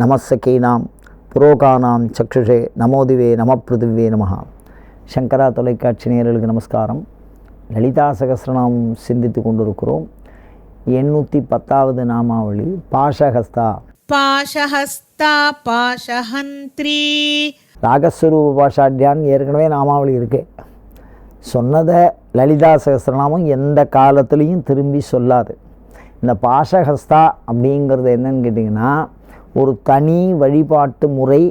நமசகீனாம் புரோகானாம் சக்ஷுஷே நமோதிவே நமபிருதவே நமகா சங்கரா தொலைக்காட்சி நேரலுக்கு நமஸ்காரம். லலிதா சகசிரநாம் சிந்தித்து கொண்டிருக்கிறோம். எண்ணூற்றி பத்தாவது நாமாவளி பாஷஹஸ்தா. பாஷஹஸ்தா பாஷஹந்திரி. ராகஸ்வரூப பாஷாட்யான்னு ஏற்கனவே நாமாவளி இருக்கு. சொன்னதை லலிதா சகசிரநாமம் எந்த காலத்துலேயும் திரும்பி சொல்லாது. இந்த பாஷஹஸ்தா அப்படிங்கிறது என்னன்னு கேட்டிங்கன்னா ஒரு தனி வழிபாட்டு முறை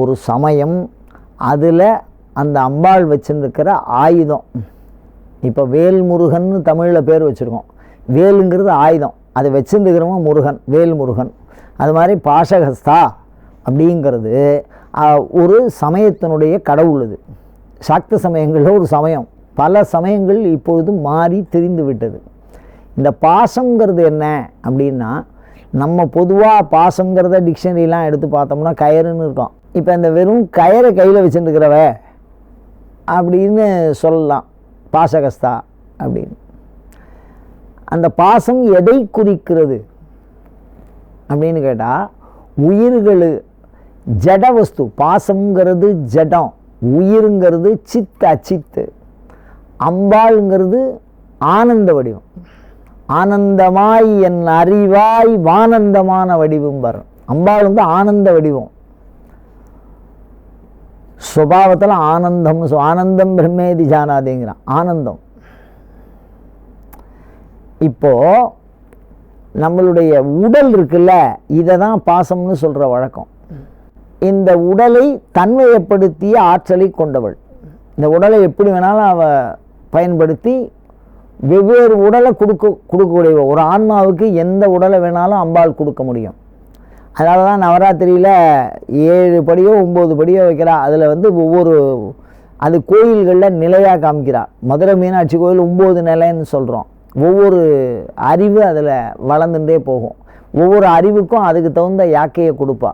ஒரு சமயம் அதில் அந்த அம்பாள் வச்சுருக்கிற ஆயுதம். இப்போ வேல்முருகன்னு தமிழில் பேர் வச்சுருக்கோம். வேலுங்கிறது ஆயுதம். அதை வச்சுருக்கிறவங்க முருகன் வேல் முருகன் அது மாதிரி பாஷகஸ்தா அப்படிங்கிறது ஒரு சமயத்தினுடைய கடவுள் இது சாக்த சமயங்களில் ஒரு சமயம். பல சமயங்கள் இப்பொழுது மாறி திரிந்து விட்டது. இந்த பாசங்கிறது என்ன அப்படின்னா நம்ம பொதுவாக பாசங்கிறத டிக்ஷனரிலாம் எடுத்து பார்த்தோம்னா கயறுன்னு இருக்கும். இப்போ இந்த வெறும் கயரை கையில் வச்சுருக்கிறவ அப்படின்னு சொல்லலாம். பாசகஸ்தா அப்படின்னு. அந்த பாசம் எதை குறிக்கிறது? அப்படின்னு கேட்டால் உயிர்கள் ஜட வஸ்து. பாசம்ங்கிறது ஜடம் உயிருங்கிறது சித் அச்சித்து அம்பாளுங்கிறது ஆனந்த வடிவம். ஆனந்தமாய் என் அறிவாய் வானந்தமான வடிவம் வரும். அம்பாள் வந்து ஆனந்த வடிவம். சுபாவத்தில் ஆனந்தம்னு ஆனந்தம் பிரம்மேதி ஜானாதேங்கிறான். ஆனந்தம். இப்போ நம்மளுடைய உடல் இருக்குல்ல இதை தான் பாசம்னு சொல்கிற வழக்கம். இந்த உடலை தன்மையப்படுத்திய ஆற்றலை கொண்டவள். இந்த உடலை எப்படி வேணாலும் அவ பயன்படுத்தி வெவ்வேறு உடலை கொடுக்க கொடுக்கக்கூடிய ஒரு ஆன்மாவுக்கு எந்த உடலை வேணாலும் அம்பாள் கொடுக்க முடியும். அதனால தான் நவராத்திரியில் ஏழு படியோ ஒம்பது படியோ வைக்கிறா. அதில் வந்து ஒவ்வொரு அது கோயில்களில் நிலையாக காமிக்கிறா. மதுரை மீனாட்சி கோயில் ஒம்பது நிலைன்னு சொல்கிறோம் ஒவ்வொரு அறிவு அதில் வளர்ந்துட்டே போகும். ஒவ்வொரு அறிவுக்கும் அதுக்கு தகுந்த யாக்கையை கொடுப்பா.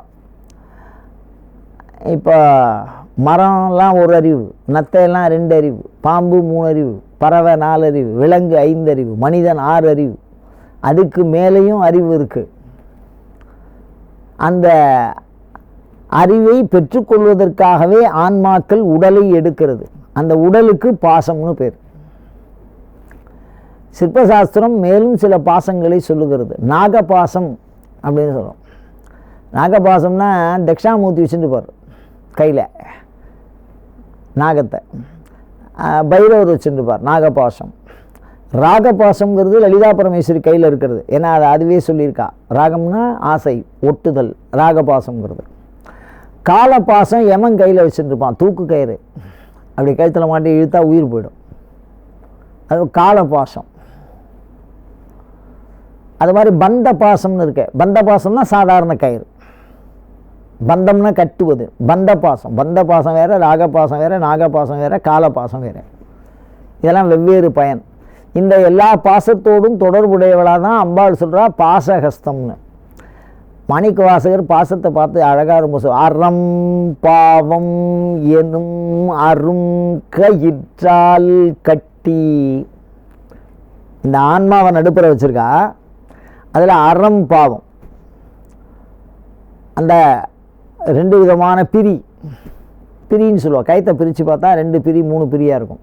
இப்போ மரம்லாம் ஒரு அறிவு நத்தையெல்லாம் ரெண்டு அறிவு பாம்பு மூணு அறிவு. பறவை நாலறிவு விலங்கு ஐந்தறிவு மனிதன் ஆறு அறிவு அதுக்கு மேலேயும் அறிவு இருக்குது அந்த அறிவை பெற்றுக்கொள்வதற்காகவே ஆன்மாக்கள் உடலை எடுக்கிறது. அந்த உடலுக்கு பாசம்னு பேர். சிற்பசாஸ்திரம் மேலும் சில பாசங்களை சொல்லுகிறது. நாகபாசம் அப்படின்னு சொல்கிறோம் நாகபாசம்னா தட்சாமூர்த்தி வச்சுட்டுப்பார் கையில். நாகத்தை. பைரவர் வச்சுருப்பார் நாகபாசம். ராகபாசம்ங்கிறது லலிதா பரமேஸ்வரி கையில் இருக்கிறது. ஏன்னா அது அதுவே சொல்லியிருக்கா. ராகம்னா ஆசை ஒட்டுதல் ராகபாசம்ங்கிறது. காலபாசம் எமன் கையில் வச்சுருப்பான் தூக்கு கயிறு. அப்படி கழுத்தில் மாட்டி இழுத்தா உயிர் போயிடும். அது காலபாசம். அது மாதிரி பந்த பாசம்னு இருக்கு. பந்த பாசம்னா சாதாரண கயிறு. பந்தம்னா கட்டுவது. பந்த பாசம் பந்த பாசம் வேறு ராகபாசம் வேற நாகபாசம் வேறு காலபாசம் வேறு. இதெல்லாம் வெவ்வேறு பயன். இந்த எல்லா பாசத்தோடும் தொடர்புடையவளாக தான் அம்பாள் சொல்கிறா பாசஹஸ்தம்னு. மாணிக்க வாசகர் பாசத்தை பார்த்து அழகாக ரொம்ப சொல் அறம் பாவம் எனும் அரும் கயிற்றால் கட்டி. இந்த ஆன்மாவை நடுப்புற வச்சிருக்கா. அதில் அறம் பாவம். அந்த ரெண்டு விதமான பிரி. பிரின்னு சொல்லுவோம். கைத்தை பிரித்து பார்த்தா ரெண்டு பிரி மூணு பிரியாக இருக்கும்.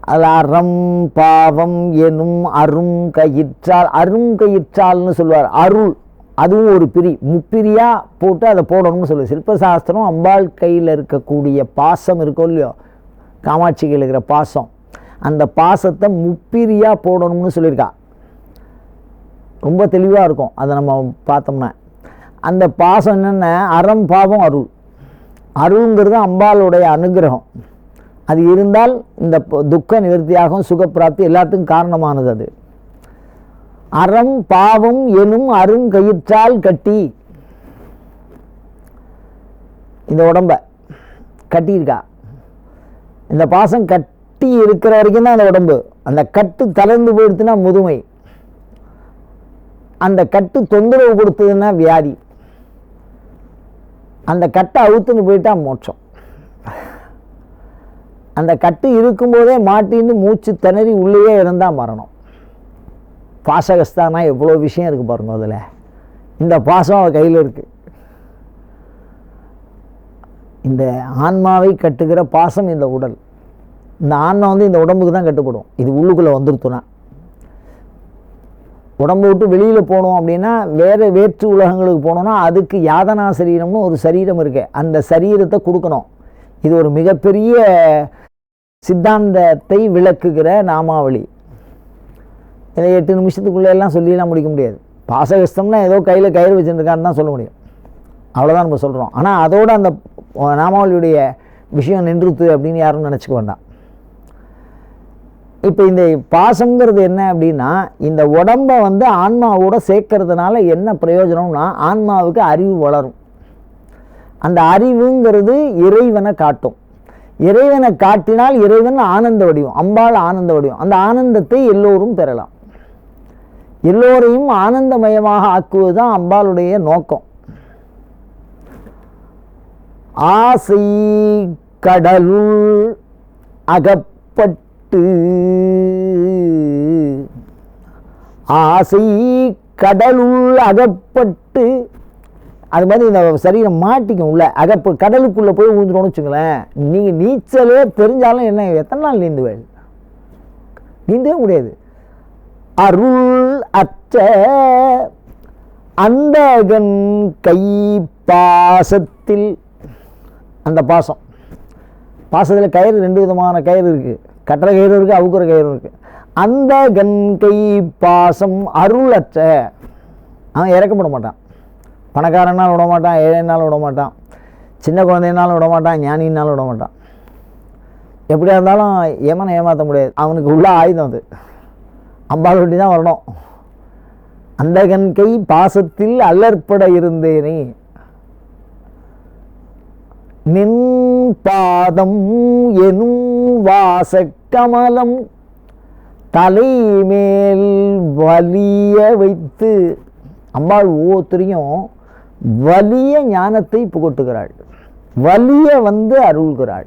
அதில் அறம் பாவம் எனும் அரும் கயிற்றால் அரும் கயிற்றால்னு சொல்லுவார். அருள் அதுவும் ஒரு பிரி. முப்பிரியாக போட்டு அதை போடணும்னு சொல்லு. சிற்பசாஸ்திரம் அம்பாள் கையில் இருக்கக்கூடிய பாசம் இருக்கோ இல்லையோ? காமாட்சிகள் இருக்கிற பாசம். அந்த பாசத்தை முப்பிரியாக போடணும்னு சொல்லியிருக்கா. ரொம்ப தெளிவாக இருக்கும். அதை நம்ம பார்த்தோம்னா. அந்த பாசம் என்னென்ன அறம் பாவம் அருள். அருள்ங்கிறது அம்பாளுடைய அனுகிரகம். அது இருந்தால் இந்த துக்க நிவர்த்தியாகவும் சுகப்பிராப்தி எல்லாத்துக்கும் காரணமானது அது. அறம் பாவம் எனும் அருங்கயிற்றால் கட்டி. இந்த உடம்ப கட்டியிருக்கா. இந்த பாசம் கட்டி இருக்கிற வரைக்கும் தான் அந்த உடம்பு. அந்த கட்டு தளர்ந்து போயிடுச்சுன்னா முதுமை. அந்த கட்டு தொந்தரவு கொடுத்ததுன்னா வியாதி. அந்த கட்டை அவுத்துன்னு போயிட்டா மோட்சம். அந்த கட்டு இருக்கும்போதே மாட்டின்னு மூச்சு திணறி உள்ளேயே இருந்தால் மரணம். பாசகஸ்தானா எவ்வளோ விஷயம் இருக்குது பாருங்க அதில். இந்த பாசம் அவள் கையில் இருக்குது இந்த ஆன்மாவை கட்டுகிற பாசம் இந்த உடல். இந்த ஆன்மா வந்து இந்த உடம்புக்கு தான் கட்டுப்படும். இது உள்ளுக்குள்ளே வந்துருத்துனா. உடம்பு விட்டு வெளியில் போனோம் அப்படின்னா வேறு வேற்று உலகங்களுக்கு போனோம்னா அதுக்கு யாதனா சரீரம்னு ஒரு சரீரம் இருக்கு. அந்த சரீரத்தை கொடுக்கணும். இது ஒரு மிகப்பெரிய சித்தாந்தத்தை விளக்குகிற நாமாவளி. இதில் எட்டு நிமிஷத்துக்குள்ளே எல்லாம் சொல்லிலாம் முடிக்க முடியாது. பாசகஸ்தம்னா ஏதோ கையில் கயிறு வச்சுருக்கான்னு தான் சொல்ல முடியும். அவ்வளோதான் நம்ம சொல்கிறோம் ஆனால் அதோட அந்த நாமாவளியுடைய விஷயம் நின்றுத்து அப்படின்னு யாரும் நினச்சிக்க வேண்டாம். இப்போ இந்த பாசங்கிறது என்ன அப்படின்னா இந்த உடம்பை வந்து ஆன்மாவோட சேர்க்கறதுனால என்ன பிரயோஜனம்னா ஆன்மாவுக்கு அறிவு வளரும். அந்த அறிவுங்கிறது இறைவனை காட்டும். இறைவனை காட்டினால் இறைவன் ஆனந்த வடிவம் அம்பாள் ஆனந்த வடிவம். அந்த ஆனந்தத்தை எல்லோரும் பெறலாம். எல்லோரையும் ஆனந்தமயமாக ஆக்குவது தான் அம்பாளுடைய நோக்கம். ஆசை கடலுள் அகப்பட்டு ஆசை கடலுள் அகப்பட்டு அது மாதிரி இந்த சரீரம் மாட்டிக்கும் உள்ள அகப்பு கடலுக்குள்ளே போய் ஊந்துட்டோம்னு வச்சுங்களேன் நீங்கள் நீச்சலே தெரிஞ்சாலும் என்ன எத்தனை நாள் நீந்துவே? நீந்தவே முடியாது. அருள் அச்ச அந்தகன் கை பாசத்தில் அந்த பாசம். பாசத்தில் கயிறு ரெண்டு விதமான கயிறு இருக்குது கட்டுற கயிறு இருக்குது அவுக்குற கயிறு இருக்குது அந்த கண் கை பாசம் அருளற்ற அவன் இறக்கப்பட மாட்டான். பணக்காரனாலும் விட மாட்டான் ஏழைனாலும் விட மாட்டான். சின்ன குழந்தைனாலும் விட மாட்டான் ஞானினாலும் விட மாட்டான். எப்படியா இருந்தாலும் ஏமனை ஏமாற்ற முடியாது. அவனுக்கு உள்ள ஆயுதம் அது. அம்பாள் வண்டி தான் வரணும். அந்த கண் கை பாசத்தில் அல்லற்பட இருந்தேனே. நின் பாதம் எனும் வாசக்கமலம் தலைமேல் வலிய வைத்து. அம்பாள் ஒவ்வொருத்தரையும் வலிய ஞானத்தை புகட்டுகிறாள். வலிய வந்து அருள்கிறாள்.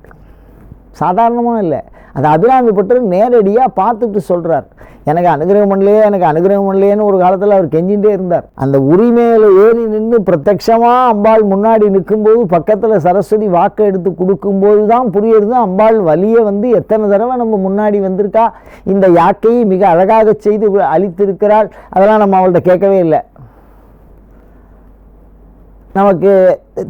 சாதாரணமாக இல்லை. அந்த அபிராமி பட்டர் நேரடியாக பார்த்துட்டு சொல்கிறார் எனக்கு அனுகிரகம் பண்ணலையே எனக்கு அனுகிரகம் பண்ணலையேன்னு ஒரு காலத்தில் அவர் கெஞ்சிகிட்டே இருந்தார். அந்த உரிமையில் ஏறி நின்று பிரத்யமாக அம்பாள் முன்னாடி நிற்கும்போது பக்கத்தில் சரஸ்வதி வாக்கை எடுத்து கொடுக்கும்போது தான் புரியுறது அம்பாள் வலியை வந்து எத்தனை தடவை நம்ம முன்னாடி வந்திருக்கா? இந்த யாக்கையை மிக அழகாக செய்து அளித்திருக்கிறாள். அதெல்லாம் நம்ம அவள்கிட்ட கேட்கவே இல்லை. நமக்கு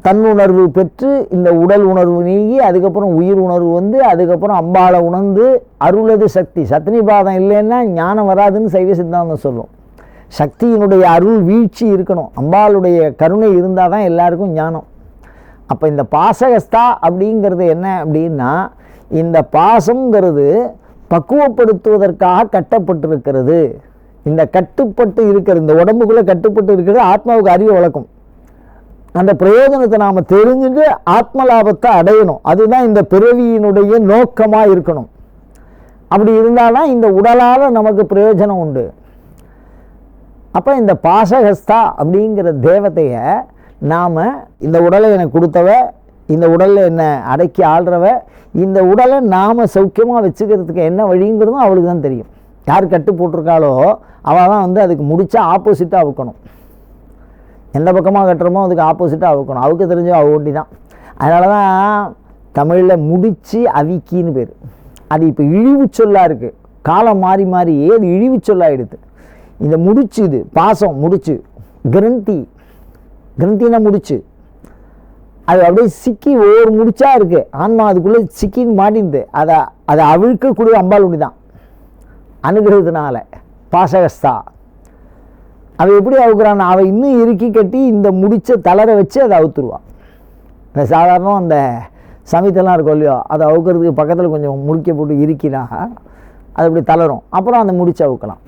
தன்னுணர்வு பெற்று இந்த உடல் உணர்வு நீங்கி அதுக்கப்புறம் உயிர் உணர்வு வந்து அதுக்கப்புறம் அம்பாளை உணர்ந்து அருளது சக்தி. சத்தினிபாதம் இல்லைன்னா ஞானம் வராதுன்னு சைவ சித்தாந்தம் சொல்லும். சக்தியினுடைய அருள் வீழ்ச்சி இருக்கணும். அம்பாளுடைய கருணை இருந்தால் தான் எல்லாருக்கும் ஞானம். அப்போ இந்த பாசகஸ்தா அப்படிங்கிறது என்ன அப்படின்னா இந்த பாசங்கிறது பக்குவப்படுத்துவதற்காக கட்டப்பட்டிருக்கிறது. இந்த கட்டுப்பட்டு இருக்கிறது இந்த உடம்புக்குள்ளே கட்டுப்பட்டு இருக்கிறது ஆத்மாவுக்கு அறிவு வழக்கம் அந்த பிரயோஜனத்தை நாம் தெரிஞ்சுட்டு ஆத்ம லாபத்தை அடையணும். அதுதான் இந்த பிறவியினுடைய நோக்கமாக இருக்கணும். அப்படி இருந்தால்தான் இந்த உடலால் நமக்கு பிரயோஜனம் உண்டு. அப்போ இந்த பாசகஸ்தா அப்படிங்கிற தேவதையை நாம் இந்த உடலை எனக்கு கொடுத்தவ இந்த உடலில் என்னை அடக்கி ஆள்றவ இந்த உடலை நாம் சௌக்கியமாக வச்சுக்கிறதுக்கு என்ன வழிங்கிறதும் அவளுக்கு தான் தெரியும். யார் கட்டு போட்டிருக்காளோ அவள் தான் வந்து அதுக்கு முடித்தா ஆப்போசிட்டாக அவுக்கணும் எந்த பக்கமாக கட்டுறோமோ அதுக்கு ஆப்போசிட்டாக அவுக்கணும். அவுக்க தெரிஞ்சு அவ தான். அதனால தான் தமிழில் முடித்து அவிக்கின்னு பேர். அது இப்போ இழிவு சொல்லாக இருக்குது காலம் மாறி மாறி ஏது இழிவு சொல்லாகிடுது இந்த முடிச்சு இது பாசம் முடிச்சு கிரந்தி கிரந்தினா முடிச்சு. அது அப்படியே சிக்கி ஒவ்வொரு முடிச்சா இருக்கு. ஆன்மா அதுக்குள்ளே சிக்கின்னு மாட்டின்து. அதை அதை அவிழ்க்கக்கூடிய அம்பாள் உண்டி தான். அனுகிரகத்தினால. பாசகஸ்தா. அவள் எப்படி அவுக்குறான் அவள் இன்னும் இறுக்கி கட்டி இந்த முடிச்ச தளர வச்சு அதை அவுத்துருவான். இந்த சாதாரணம் அந்த சமயத்தெல்லாம் இருக்கும் இல்லையோ அதை அவுக்கிறதுக்கு பக்கத்தில் கொஞ்சம் முடிக்க போட்டு இறுக்கினா அது அப்படி தளரும். அப்புறம் அந்த முடிச்சு அவுக்கலாம்.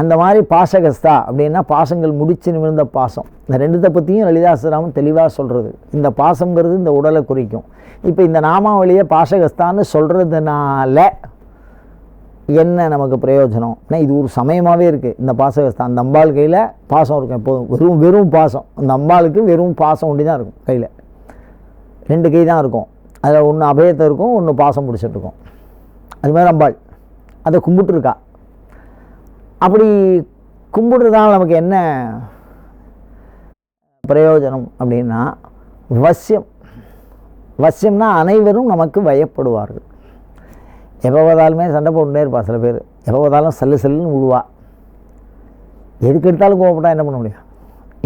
அந்த மாதிரி பாசகஸ்தா அப்படின்னா பாசங்கள் முடிச்சு நிமிர்ந்த பாசம். இந்த ரெண்டுத்தை பற்றியும் லலிதாசராமன் தெளிவாக சொல்கிறது இந்த பாசங்கிறது இந்த உடலை குறிக்கும். இப்போ இந்த நாமாவளியை பாசகஸ்தான்னு சொல்கிறதுனால என்ன நமக்கு பிரயோஜனம்? ஏன்னா இது ஒரு சமயமாகவே இருக்குது இந்த பாசகஸ்தான் அந்த அம்பாள் கையில் பாசம் இருக்கும் எப்போதும். வெறும் வெறும் பாசம். அந்த அம்பாளுக்கு வெறும் பாசம் ஒண்டி தான் இருக்கும் கையில். ரெண்டு கை தான் இருக்கும். அதில் ஒன்று அபயத்தை இருக்கும் ஒன்று பாசம் பிடிச்சிட்டு இருக்கும். அது மாதிரி அம்பாள். அதை கும்பிட்டுருக்கா. அப்படி கும்பிடுறதால நமக்கு என்ன பிரயோஜனம் அப்படின்னா வசியம். வசியம்னா அனைவரும் நமக்கு வயப்படுவார்கள். எப்போ பார்த்தாலுமே சண்டை போட்டுட்டே இருப்பா சில பேர். எப்போ பார்த்தாலும் சல்லு சல்லுன்னு விழுவா எதுக்கு எடுத்தாலும் கோவப்பட்டா என்ன பண்ண முடியும்?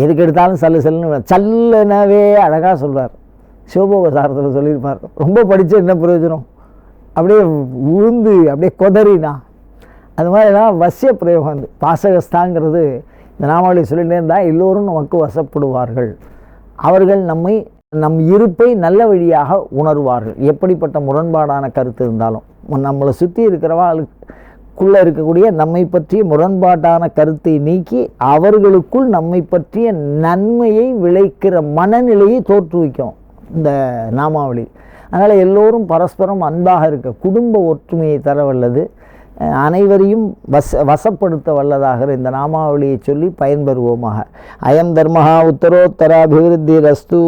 எதுக்கு எடுத்தாலும் சல்லு சல்லுன்னு சல்லுனவே அழகாக சொல்றார். சிவபோகசாரத்தில் சொல்லியிருப்பார். ரொம்ப படித்து என்ன பிரயோஜனம்? அப்படியே உழுந்து அப்படியே கொதறினா. அது மாதிரிலாம் வசிய பிரயோகம் வந்து பாசகஸ்தாங்கிறது இந்த நாமாவளி சொல்லிகிட்டே இருந்தால் எல்லோரும் நமக்கு வசப்படுவார்கள். அவர்கள் நம்மை நம் இருப்பை நல்ல வழியாக உணர்வார்கள். எப்படிப்பட்ட முரண்பாடான கருத்து இருந்தாலும். நம்மளை சுற்றி இருக்கிறவாளுக்குள்ளே இருக்கக்கூடிய நம்மை பற்றிய முரண்பாட்டான கருத்தை நீக்கி அவர்களுக்குள் நம்மை பற்றிய நன்மையை விளைக்கிற மனநிலையை தோற்றுவிக்கும் இந்த நாமாவளி. அதனால் எல்லோரும் பரஸ்பரம் அன்பாக இருக்க குடும்ப ஒற்றுமையை தர வல்லது. அனைவரையும் வச வசப்படுத்த வல்லதாக இந்த நாமாவளியை சொல்லி பயன்பெறுவோமாக. அயம் தர்மஹா உத்தரோத்தர அபிவிருத்தி ரஸ்து